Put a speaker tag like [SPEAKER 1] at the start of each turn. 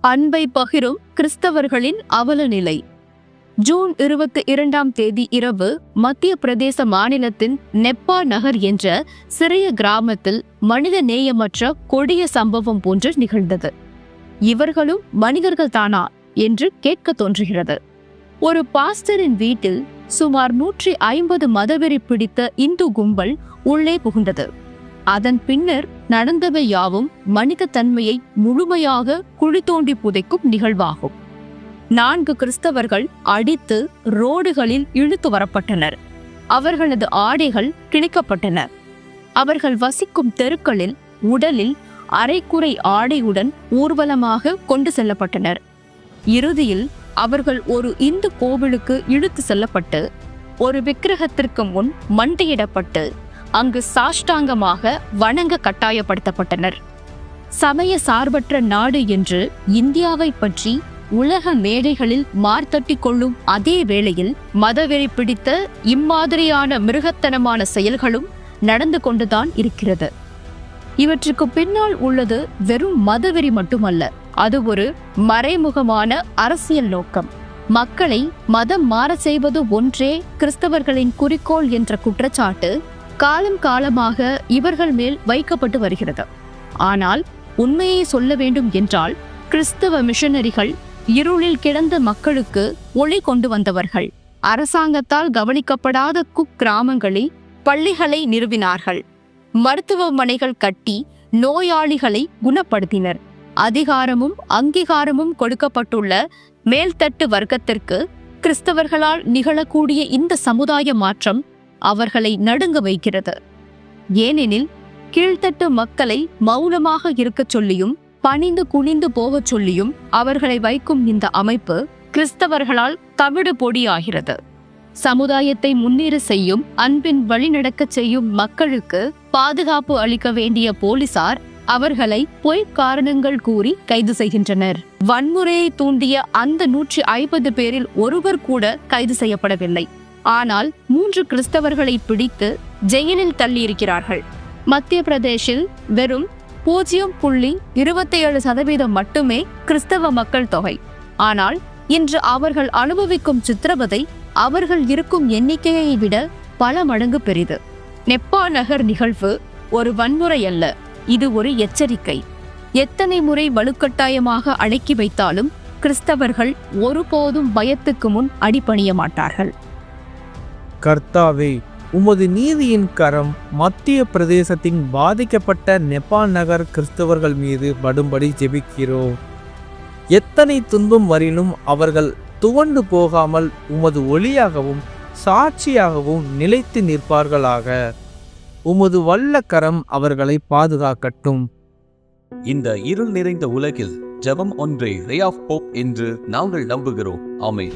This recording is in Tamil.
[SPEAKER 1] அன்பை பகிரும் கிறிஸ்தவர்களின் அவல நிலை ஜூன் இருபத்தி இரண்டாம் தேதி இரவு மத்திய பிரதேச மாநிலத்தின் நெப்பா நகர் என்ற சிறிய கிராமத்தில் மனித நேயமற்ற கொடிய சம்பவம் போன்று நிகழ்ந்தது. இவர்களும் மனிதர்கள் தானா என்று கேட்க தோன்றுகிறது. ஒரு பாஸ்டரின் வீட்டில் சுமார் நூற்றி ஐம்பது மதவெறி பிடித்த இந்து கும்பல் உள்ளே புகுந்தது. அதன் பின்னர் நடந்தவை யாவும் மனித தன்மையை முழுமையாக குழி தோண்டி புதைக்கும் நிகழ்வாகும். நான்கு கிறிஸ்தவர்கள் அடித்து ரோடுகளில் இழுத்து வரப்பட்டனர். அவர்களது ஆடைகள் கிழிக்கப்பட்டன அவர்கள் வசிக்கும் தெருக்களில் உடலில் அரைக்குறை ஆடையுடன் ஊர்வலமாக கொண்டு செல்லப்பட்டனர். இறுதியில் அவர்கள் ஒரு இந்து கோவிலுக்கு இழுத்து செல்லப்பட்டு ஒரு விக்கிரகத்திற்கு முன் மண்டியிடப்பட்டு அங்கு சாஷ்டாங்கமாக வணங்க கட்டாயப்படுத்தப்பட்டனர். சமய சார்பற்ற நாடு என்று இந்தியாவை பற்றி உலக மேடைகளில் மார்த்தட்டி கொள்ளும் அதே வேளையில் மதவெறி பிடித்த இம்மாதிரியான மிருகத்தனமான செயல்களும் நடந்து கொண்டுதான் இருக்கிறது. இவற்றுக்கு பின்னால் உள்ளது வெறும் மதவெறி மட்டுமல்ல அது ஒரு மறைமுகமான அரசியல் நோக்கம். மக்களை மதம் மாற செய்வது ஒன்றே கிறிஸ்தவர்களின் குறிக்கோள் என்ற குற்றச்சாட்டு காலம் காலமாக இவர்கள் மேல் வைக்கப்பட்டு வருகிறது. ஆனால் உண்மையை சொல்ல வேண்டும் என்றால் கிறிஸ்தவ மிஷனரிகள் இருளில் கிடந்த மக்களுக்கு ஒளி கொண்டு வந்தவர்கள். அரசாங்கத்தால் கவனிக்கப்படாத குக்கிராமங்களில் பள்ளிகளை நிறுவினார்கள். மருத்துவமனைகள் கட்டி நோயாளிகளை குணப்படுத்தினர். அதிகாரமும் அங்கீகாரமும் கொடுக்கப்பட்டுள்ள மேல்தட்டு வர்க்கத்திற்கு கிறிஸ்தவர்களால் நிகழக்கூடிய இந்த சமுதாய மாற்றம் அவர்களை நடுங்க வைக்கிறது. ஏனெனில் கீழ்த்தட்டு மக்களை மௌனமாக இருக்கச் சொல்லியும் பணிந்து குனிந்து போகச் சொல்லியும் அவர்களை வைக்கும் இந்த அமைப்பு கிறிஸ்தவர்களால் தவிடு பொடியாகிறது. சமுதாயத்தை முன்னேற செய்யும் அன்பின் வழிநடக்கச் செய்யும் மக்களுக்கு பாதுகாப்பு அளிக்க வேண்டிய போலீசார் அவர்களை பொய் காரணங்கள் கூறி கைது செய்கின்றனர். வன்முறையை தூண்டிய அந்த நூற்றி ஐம்பது பேரில் ஒருவர் கூட கைது செய்யப்படவில்லை. ஆனால் மூன்று கிறிஸ்தவர்களை பிடித்து ஜெயிலில் தள்ளியிருக்கிறார்கள். மத்திய பிரதேசில் வெறும் பூஜ்ஜியம் புள்ளி இருபத்தி ஏழு சதவீதம் மட்டுமே கிறிஸ்தவ மக்கள் தொகை. ஆனால் இன்று அவர்கள் அனுபவிக்கும் சித்திரவதை அவர்கள் இருக்கும் எண்ணிக்கையை விட பல மடங்கு பெரிது. நெப்பா நகர் நிகழ்வு ஒரு வன்முறை அல்ல இது ஒரு எச்சரிக்கை. எத்தனை முறை வலுக்கட்டாயமாக அடக்கி வைத்தாலும் கிறிஸ்தவர்கள் ஒருபோதும் பயத்துக்கு முன் அடிபணிய மாட்டார்கள்.
[SPEAKER 2] கர்த்தாவே உமது நீதியின் கரம் மத்திய பிரதேசத்தின் பாதிக்கப்பட்ட நெபால் நகர் கிறிஸ்தவர்கள் மீது படும்படி ஜெபிக்கிறோம். எத்தனை துன்பம் வரினும் அவர்கள் துவண்டு போகாமல் உமது ஒளியாகவும் சாட்சியாகவும் நிலைத்து நிற்பார்களாக. உமது வல்ல கரம் அவர்களை பாதுகாக்கட்டும்.
[SPEAKER 3] இந்த இருள் நிறைந்த உலகில் ஜெபம் ஒன்றே ரே ஆஃப் போப் என்று நாங்கள் நம்புகிறோம். ஆமே